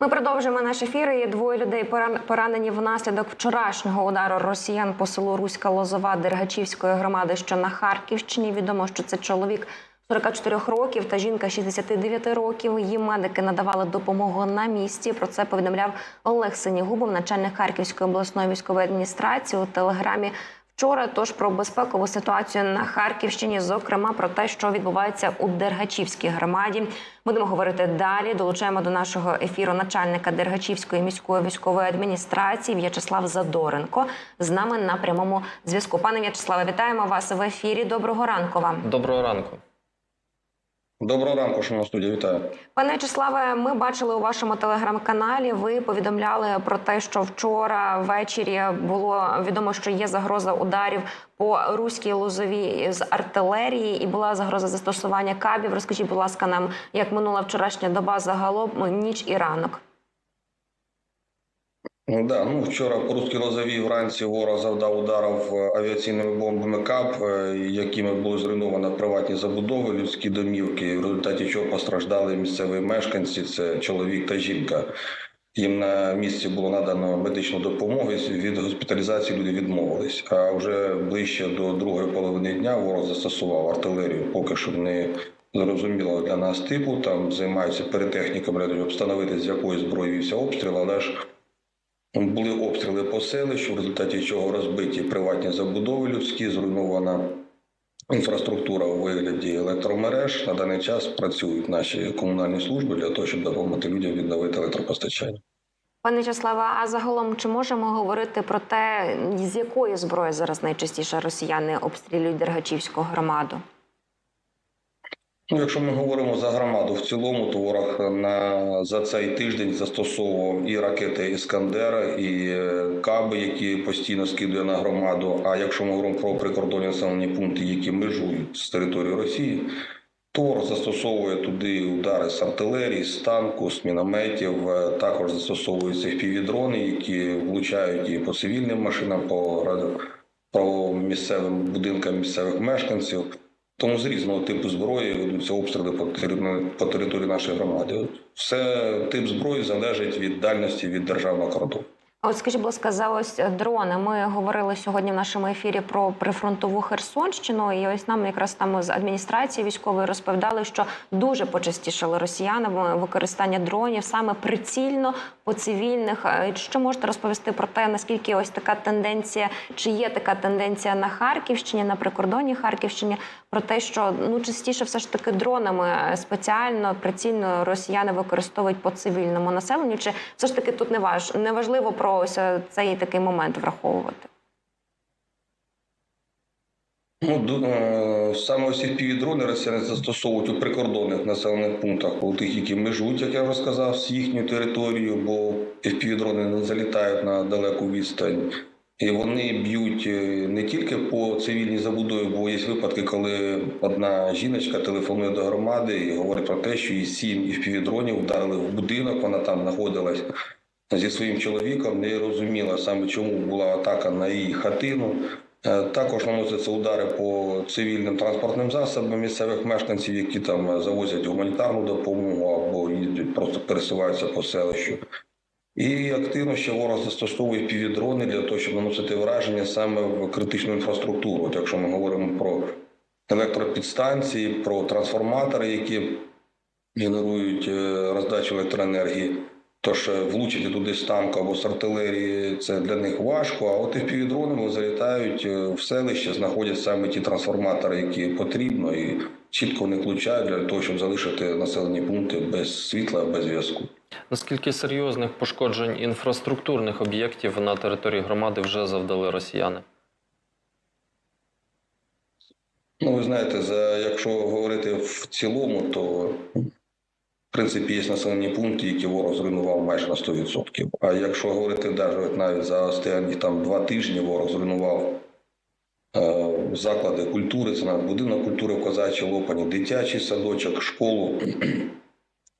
Ми продовжуємо наш ефір. Є двоє людей поран- поранені внаслідок вчорашнього удару росіян по селу Руська Лозова Дергачівської громади, що на Харківщині. Відомо, що це чоловік 44 років та жінка 69 років. Їм медики надавали допомогу на місці. Про це повідомляв Олег Синігубов, начальник Харківської обласної військової адміністрації у телеграмі. Вчора тож про безпекову ситуацію на Харківщині, зокрема про те, що відбувається у Дергачівській громаді. Будемо говорити далі. Долучаємо до нашого ефіру начальника Дергачівської міської військової адміністрації В'ячеслав Задоренко з нами на прямому зв'язку. Пане В'ячеславе, вітаємо вас в ефірі. Доброго ранку вам. Доброго ранку. Доброго ранку, шановна студія, вітаю. Пане В'ячеславе, ми бачили у вашому телеграм-каналі. Ви повідомляли про те, що вчора ввечері було відомо, що є загроза ударів по руській лозові з артилерії, і була загроза застосування кабів. Розкажіть, будь ласка, нам як минула вчорашня доба загалом ніч і ранок. Ну, да, ну, вчора по русській лозовій вранці ворог завдав ударів авіаційними бомбами КАП, е, якими було зруйновано приватні забудови, людські домівки, в результаті чого постраждали місцеві мешканці, це чоловік та жінка. Їм на місці було надано медичну допомогу, від госпіталізації люди відмовились. А вже ближче до другої половини дня ворог застосував артилерію, поки що не зрозуміло для нас типу. Там займаються перетехніками, встановити, з якої зброї вівся обстріл, але ж були обстріли по селищу, в результаті чого розбиті приватні забудови людські, зруйнована інфраструктура у вигляді електромереж. На даний час працюють наші комунальні служби для того, щоб допомогти людям відновити електропостачання. Пане В'ячеславе, а загалом чи можемо говорити про те, з якої зброї зараз найчастіше росіяни обстрілюють Дергачівську громаду? Ну, якщо ми говоримо за громаду в цілому, то ворог на за цей тиждень застосовував і ракети Іскандера, і е, каби, які постійно скидує на громаду. А якщо ми говоримо про прикордонні населені пункти, які межують з території Росії, то ворог застосовує туди удари з артилерії, з танку, з мінометів. Е, Також застосовуються впівдрони, які влучають і по цивільним машинам, по по місцевим будинкам місцевих мешканців. Тому з різного типу зброї ведуться обстріли по території, нашої громади. Все тип зброї залежить від дальності від державного кордону. От скажіть, будь ласка, за ось е, дрони. Ми говорили сьогодні в нашому ефірі про прифронтову Херсонщину, і ось нам якраз там з адміністрації військової розповідали, що дуже почастішали росіяни використання дронів саме прицільно по цивільних. Е, Що можете розповісти про те, наскільки ось така тенденція, чи є така тенденція на Харківщині, на прикордонні Харківщині, про те, що ну частіше все ж таки дронами е, спеціально прицільно росіяни використовують по цивільному населенню, чи все ж таки тут не важ не про ось е, цей такий момент враховувати? Ну, е, саме ці півдрони росіяни застосовують у прикордонних населених пунктах, у тих, які межують, як я вже сказав, з їхньою територією, бо півдрони не залітають на далеку відстань. І вони б'ють е, не тільки по цивільній забудові, бо є випадки, коли одна жіночка телефонує до громади і говорить про те, що її сім івпівдронів вдарили в будинок, вона там знаходилась зі своїм чоловіком, не розуміла саме, чому була атака на її хатину. Е, Також наносяться удари по цивільним транспортним засобам місцевих мешканців, які там е, завозять гуманітарну допомогу або їздять, просто пересуваються по селищу. І активно ще ворог застосовує півдрони для того, щоб наносити враження саме в критичну інфраструктуру. От якщо ми говоримо про електропідстанції, про трансформатори, які генерують е, роздачу електроенергії. Тож е, влучити туди з танку або з артилерії це для них важко. А от і півдронами залітають е, в селище, знаходять саме ті трансформатори, які потрібно, і чітко в них влучають для того, щоб залишити населені пункти без світла, без зв'язку. Наскільки серйозних пошкоджень інфраструктурних об'єктів на території громади вже завдали росіяни? Ну, ви знаєте, за якщо говорити в цілому, то принципі є населені пункти, які ворог зруйнував майже на 100%. А якщо говорити навіть навіть за останні там два тижні, ворог зруйнував е, заклади культури, це навіть будинок культури в Козачій Лопані, дитячий садочок, школу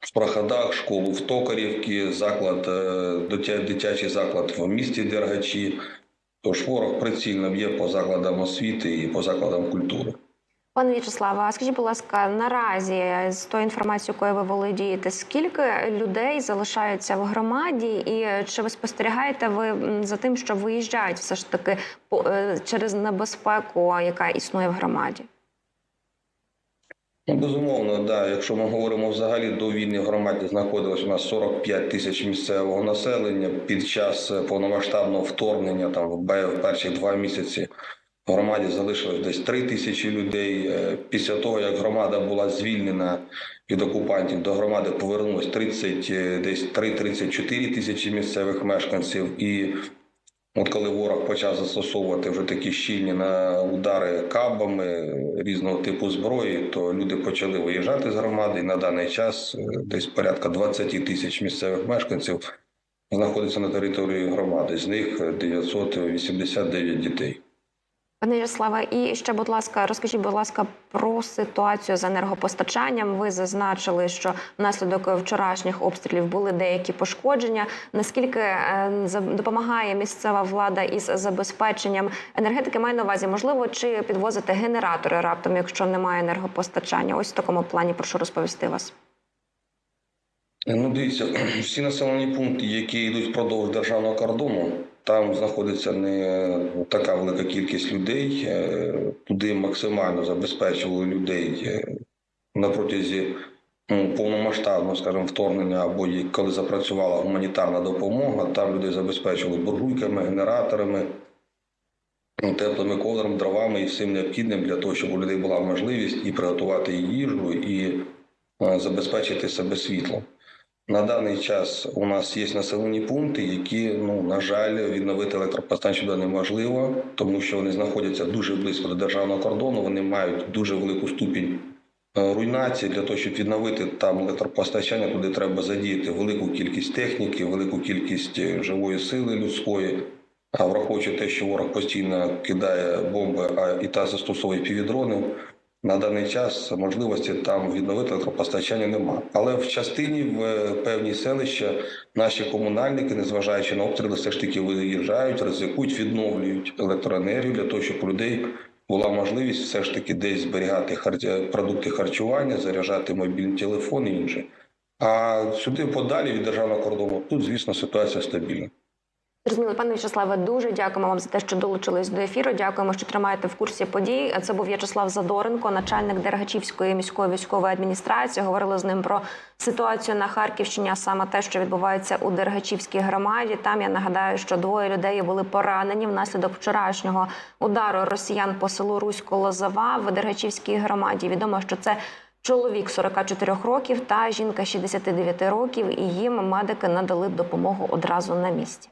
в Проходах, школу в Токарівці, заклад, е, дитячий заклад в місті Дергачі. Тож ворог прицільно б'є по закладам освіти і по закладам культури. Пане В'ячеславе, а скажіть, будь ласка, наразі з тою інформацією, якою ви володієте, скільки людей залишаються в громаді, і чи ви спостерігаєте ви за тим, що виїжджають все ж таки е, через небезпеку, яка існує в громаді? Ну, безумовно, да. Якщо ми говоримо взагалі до війни в громаді знаходилось у нас 45 тисяч місцевого населення. Під час е, повномасштабного вторгнення, там в перші два місяці в громаді залишилось десь 3 тисячі людей. Е, Після того, як громада була звільнена від окупантів, до громади повернулось 30, е, десь 3-34 тисячі місцевих мешканців. І От коли ворог почав застосовувати вже такі щільні на удари кабами різного типу зброї, то люди почали виїжджати з громади. І на даний час е, десь порядка 20 тисяч місцевих мешканців знаходиться на території громади. З них е, 989 дітей. Пане В'ячеславе, і ще, будь ласка, розкажіть, будь ласка, про ситуацію з енергопостачанням. Ви зазначили, що внаслідок вчорашніх обстрілів були деякі пошкодження. Наскільки е, допомагає місцева влада із забезпеченням енергетики? Маю на увазі, можливо, чи підвозити генератори раптом, якщо немає енергопостачання? Ось в такому плані прошу розповісти вас. Ну, дивіться, всі населені пункти, які йдуть впродовж державного кордону, там знаходиться не така велика кількість людей. Е, Туди максимально забезпечували людей е, на протязі ну, повномасштабного, скажімо, вторгнення або коли запрацювала гуманітарна допомога. Там людей забезпечували буржуйками, генераторами, ну, теплими ковдрами, дровами і всім необхідним для того, щоб у людей була можливість і приготувати їжу, і е, забезпечити себе світлом. На даний час у нас є населені пункти, які, ну на жаль, відновити електропостачання неможливо, тому що вони знаходяться дуже близько до державного кордону. Вони мають дуже велику ступінь е, руйнації. Для того, щоб відновити там електропостачання, туди треба задіяти велику кількість техніки, велику кількість е, живої сили людської. А враховуючи те, що ворог постійно кидає бомби, а і та застосовує півдрони, на даний час можливості там відновити електропостачання нема. Але в частині в е, певні селища наші комунальники, незважаючи на обстріли, все ж таки виїжджають, ризикують, відновлюють електроенергію для того, щоб у людей була можливість все ж таки десь зберігати продукти харчування, заряджати мобільні телефони і інше. А сюди подалі від державного кордону тут, звісно, ситуація стабільна. Зрозуміло, пане В'ячеславе, дуже дякуємо вам за те, що долучились до ефіру. Дякуємо, що тримаєте в курсі подій. Це був В'ячеслав Задоренко, начальник Дергачівської міської військової адміністрації. Говорили з ним про ситуацію на Харківщині, а саме те, що відбувається у Дергачівській громаді. Там я нагадаю, що двоє людей були поранені внаслідок вчорашнього удару росіян по селу Русько-Лозова в Дергачівській громаді. Відомо, що це Чоловік 44 років та жінка 69 років, і їм медики надали допомогу одразу на місці.